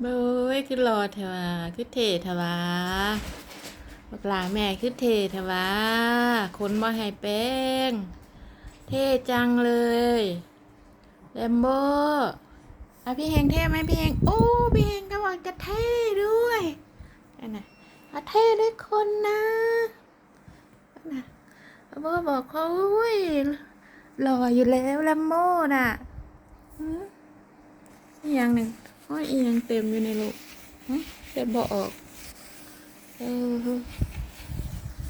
เบ้ยคือรอเถอะวะคือเทเถอะวะบักลาแม่คือเทเถอะวะคนบ่ให้แป้ง เท่จังเลยแลมโบอะพี่เฮงเท่ไหมพี่เฮงโอ้พี่เฮงก็บอกจะเท่ด้วยนั่นน่ะอะเท่ด้วยคนนะนั่นน่ะแลมโบบอกเขาอุ้ยหล่ออยู่แล้วแลมโบน่ะหืมอย่างหนึ่ง โอ้ยอียงเต็มอยู่ในลูกหึเต็มบ่ออก เออ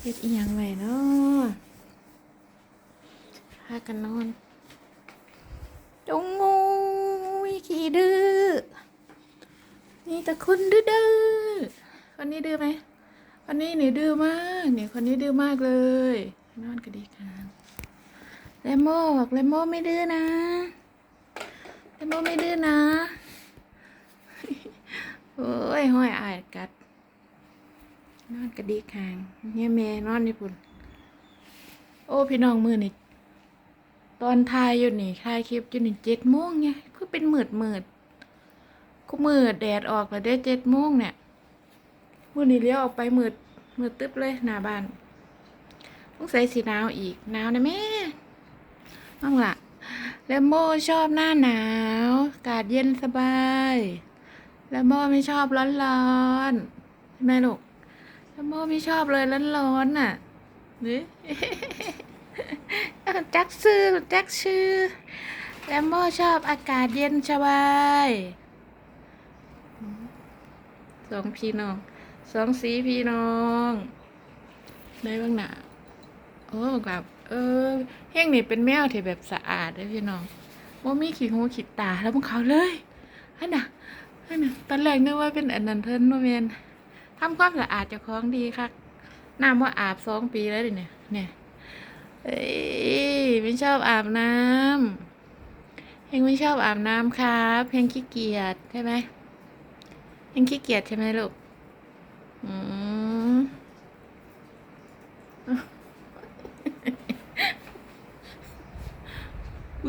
เฮ็ดอียังไว้เนาะพากันนอน จงงูขี้ดื้อ นี่แต่คนดื้ออคนนี้ดื้อไหมคนนี้นี่ดื้อมากเนี่ยคนนี้ดื้อมากเลย นอนก็ดีค่ะเลมโม่บอกเลมโม่ไม่ดื้อนะเลมโม่ไม่ดื้อนะ โอ้ยห้อยอายกัด นอนก็ดีคางเนี่ยแม่นอนนี่พุ่น โอ้พี่น้องมือนี่ตอนถ่ายอยู่นี่ถ่ายคลิปอยู่นี่เจ็ดโมงไงเพื่อเป็นหมืดหมืดกูมืดแดดออกแล้วได้เจ็ดโมงเนี่ยมือนี้เลี้ยวออกไปหมืดหมืดตึ๊บเลยหน้าบ้านต้องใส่สีหนาวอีกหนาวนะแม่น้องละแล้วโมชอบหน้าหนาว อากาศเย็นสบาย ล้วโมไม่ชอบร้อนร้อนๆใช่ไหมลูกแล้วโมไม่ชอบเลยร้อนร้อนๆน่ะนี่จักซื้อแจักชื่อแลมโบชอบอากาศเย็นสบายสองพี่น้องสองสีพี่น้องได้บ้างหนาโอ้แบบเออเฮงนี่เป็นแมวที่แบบสะอาดเลยพี่น้องว่ามีขี้หูขี้ตาแล้วพวกเขาเลยอันน่ะ อันน่ะตอนแรกนึกว่าเป็นอันนั้นเพิ่นโนเมนทำความสะอาดเจ้าของดีค่ะน้ำว่าอาบสองปีแล้วดิเนี่ย เนี่ยเอ้ยไม่ชอบอาบน้ำเพลงไม่ชอบอาบน้ำครับเพงขี้เกียจใช่ไหมเพลงขี้เกียจใช่ไหมลูก อืม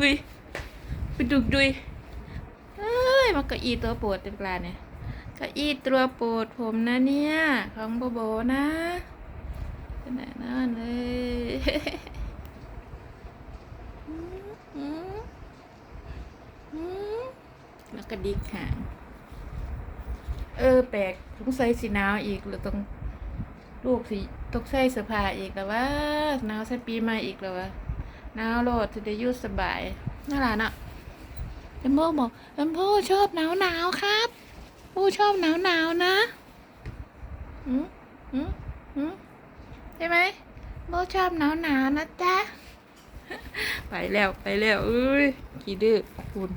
วิไปดุกดุย ยมาเก้าอี้ตัวโปรดเต็มปลาเนี่ยเก้าอี้ตัวโปรดผมนะเนี่ย ของโบโบนะขนาดนั้นเลยแล้วก็ดิกหาง เออ แปลกสงสัยสีหนาวอีกหรือต้องลูกสีต้องใส่เสื้อผ้าอีกแล้วว่าหนาวใส่ปีใหม่อีกแล้ววะหนาวโลดจะได้ยุ่สบายน่ารักเนาะ มโบบอกเอ็มโบชอบหนาวหนาวครับโบชอบหนาวหนาวนะอืมอืมอืมใช่ไหมโบชอบหนาวหนาวนะจ๊ะ ไปแล้วไปแล้วเอ้ยกี่ดื้อคุณ